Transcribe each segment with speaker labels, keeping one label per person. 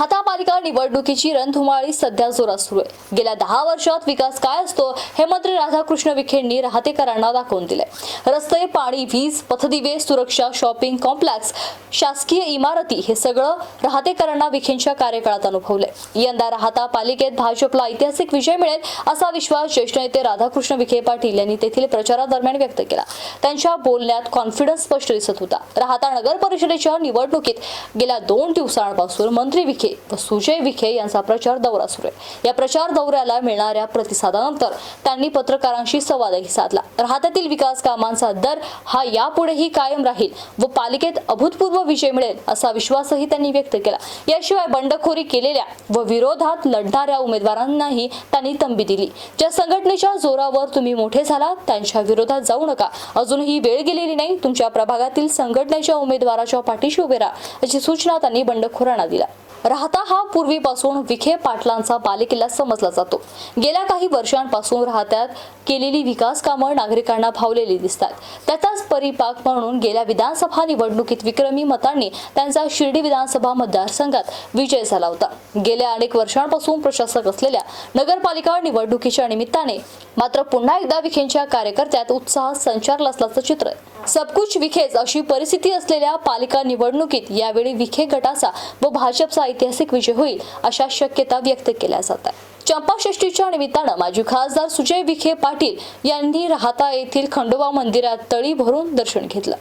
Speaker 1: राहता पालिका निवडणुकीची रणधुमाळी सध्या जोरात सुरू आहे. गेल्या दहा वर्षात विकास काय असतो हे मंत्री राधाकृष्ण विखेंनी राहतेकरांना दाखवून दिले रस्ते पाणी वीज पथदिवे सुरक्षा शॉपिंग कॉम्प्लेक्स शासकीय इमारती हे सगळं राहतेकरांना विखेंच्या कार्यकाळात अनुभवले यंदा राहता पालिकेत भाजपला ऐतिहासिक विजय मिळेल असा विश्वास ज्येष्ठ नेते राधाकृष्ण विखे पाटील यांनी तेथील प्रचारादरम्यान व्यक्त केला. त्यांच्या बोलण्यात कॉन्फिडन्स स्पष्ट दिसत होता. राहता नगर परिषदेच्या निवडणुकीत गेल्या दोन दिवसांपासून मंत्री विखे व सुजय विखे यांचा प्रचार दौरा सुरू आहे. या प्रचार दौऱ्याला मिळणाऱ्या प्रतिसादानंतर त्यांनी पत्रकारांशी संवादही साधला. राहत्यातील विकास कामांचा दर हा यापुढेही कायम राहील व पालिकेत अभूतपूर्व विजय मिळेल असा विश्वासही त्यांनी व्यक्त केला. याशिवाय बंडखोरी केलेल्या व विरोधात लढणाऱ्या उमेदवारांनाही त्यांनी तंबी दिली. ज्या संघटनेच्या जोरावर तुम्ही मोठे झाला त्यांच्या विरोधात जाऊ नका. अजूनही वेळ गेलेली नाही. तुमच्या प्रभागातील संघटनेच्या उमेदवाराच्या पाठीशी उभे राहा अशी सूचना त्यांनी बंडखोरांना दिल्या. राहता हा पूर्वीपासून विखे पाटलांचा बालेकिल्ला समजला जातो. गेल्या काही वर्षांपासून राहत्यात केलेली विकास कामं नागरिकांना भावलेली दिसतात. त्याचाच परिपाक म्हणून गेल्या विधानसभा निवडणुकीत विक्रमी मतांनी त्यांचा शिर्डी विधानसभा मतदारसंघात विजय झाला होता. गेल्या अनेक वर्षांपासून प्रशासक असलेल्या नगरपालिका निवडणुकीच्या निमित्ताने मात्र पुन्हा एकदा विखेंच्या कार्यकर्त्यात उत्साह संचारला असल्याचं चित्र आहे. सबकुच विखेच अशी परिस्थिती असलेल्या पालिका निवडणुकीत यावेळी विखे गटाचा व भाजपचा ऐतिहासिक विजय होईल अशा शक्यता व्यक्त केल्या जात आहे चंपाषष्टीच्या निमित्तानं माजी खासदार सुजय विखे पाटील यांनी राहता येथील खंडोबा मंदिरात तळी भरून दर्शन घेतलं.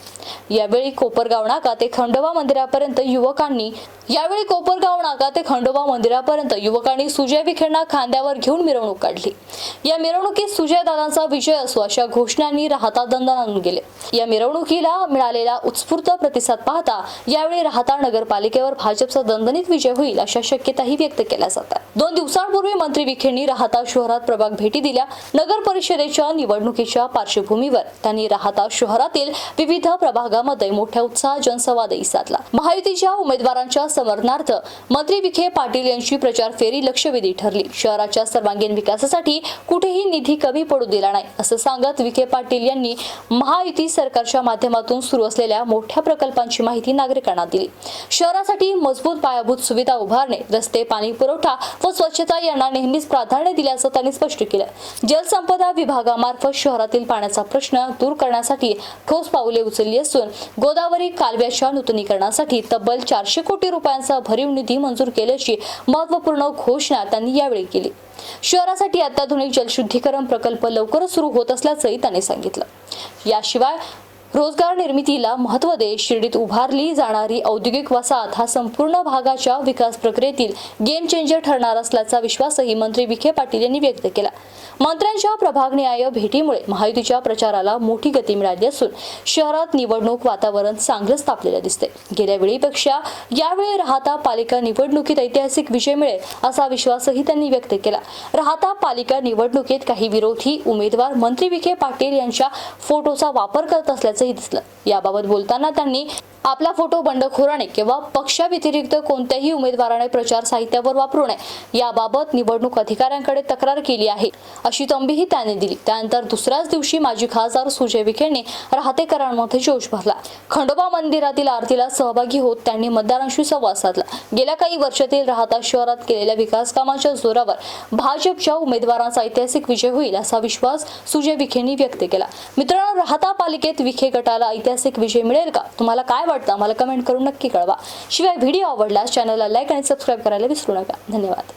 Speaker 1: यावेळी कोपरगाव नाका ते खंडोबा मंदिरापर्यंत युवकांनी यावेळी कोपरगाव नाका ते खंडोबा मंदिरापर्यंत युवकांनी सुजय विखेंना खांद्यावर घेऊन मिरवणूक काढली. या मिरवणुकीत सुजय दादांचा विजय असो अशा घोषणांनी राहता दंडून गेले या मिरवणुकीला मिळालेला उत्स्फूर्त प्रतिसाद पाहता यावेळी राहता नगरपालिकेवर भाजपचा दणदणीत विजय होईल अशा शक्यताही व्यक्त केल्या जातात. दोन दिवसांपूर्वी मंत्री विखेंनी राहता शहरात प्रभाग भेटी दिल्या नगर परिषदेच्या निवडणुकीच्या पार्श्वभूमीवर. त्यांनी राहता शहरातील विविध प्रभागामध्ये मोठ्या उत्साहात जनसंवादही साधला. महायुतीच्या उमेदवारांच्या समर्थनार्थ मंत्री विखे पाटील यांची प्रचार फेरी लक्षवेधी ठरली. शहराच्या सर्वांगीण विकासासाठी कुठेही निधी कमी पडू दिला नाही असं सांगत विखे पाटील यांनी महायुती सरकारच्या माध्यमातून सुरू असलेल्या मोठ्या प्रकल्पांची माहिती नागरिकांना दिली. शहरासाठी मजबूत पायाभूत सुविधा उभारणे रस्ते पाणी पुरवठा व स्वच्छता यांना नेहमी नेहमीच प्राधान्य दिल्याचं त्यांनी स्पष्ट केलं. जलसंपदा विभागामार्फत शहरातील पाण्याचा प्रश्न दूर करण्यासाठी ठोस पावले उचलली असून गोदावरी कालव्याच्या नूतनीकरणासाठी तब्बल चारशे कोटी रुपयांचा भरीव निधी मंजूर केल्याची महत्त्वपूर्ण घोषणा त्यांनी यावेळी केली. शहरासाठी अत्याधुनिक जलशुद्धीकरण प्रकल्प लवकरच सुरू होत असल्याचंही त्यांनी सांगितलं. याशिवाय रोजगार निर्मितीला महत्त्व देत शिर्डीत उभारली जाणारी औद्योगिक वसाहत हा संपूर्ण भागाच्या विकास प्रक्रियेतील गेम चेंजर ठरणार असल्याचा विश्वासही मंत्री विखे पाटील यांनी व्यक्त केला. मंत्र्यांच्या प्रभागनिहाय भेटीमुळे महायुतीच्या प्रचाराला मोठी गती मिळाली असून शहरात निवडणूक वातावरण चांगलंच तापलेलं दिसते गेल्या वेळीपेक्षा यावेळी राहता पालिका निवडणुकीत ऐतिहासिक विजय मिळेल असा विश्वासही त्यांनी व्यक्त केला. राहता पालिका निवडणुकीत काही विरोधी उमेदवार मंत्री विखे पाटील यांच्या फोटोचा वापर करत असल्याचंही दिसलं. याबाबत बोलताना त्यांनी आपला फोटो बंडखोराने किंवा पक्षाव्यतिरिक्त कोणत्याही उमेदवाराने प्रचार साहित्यावर वापरू नये. याबाबत निवडणूक अधिकाऱ्यांकडे तक्रार केली आहे. अशी तंबीही त्याने दिली. त्यानंतर दुसऱ्याच दिवशी माजी खासदार सुजय विखेंनी राहतेकरांमध्ये जोश भरला. खंडोबा मंदिरातील आरतीला सहभागी होत त्यांनी मतदारांशी संवाद साधला. गेल्या काही वर्षातील राहता शहरात केलेल्या विकास कामांच्या जोरावर भाजपच्या उमेदवारांचा ऐतिहासिक विजय होईल असा विश्वास सुजय विखेंनी व्यक्त केला. मित्रांनो राहता पालिकेत विखे गटाला ऐतिहासिक विजय मिळेल का? तुम्हाला काय वाटतं मला कमेंट करून नक्की कळवा. शिवाय व्हिडिओ आवडल्यास चॅनलला लाईक आणि सबस्क्राईब करायला विसरू नका. धन्यवाद.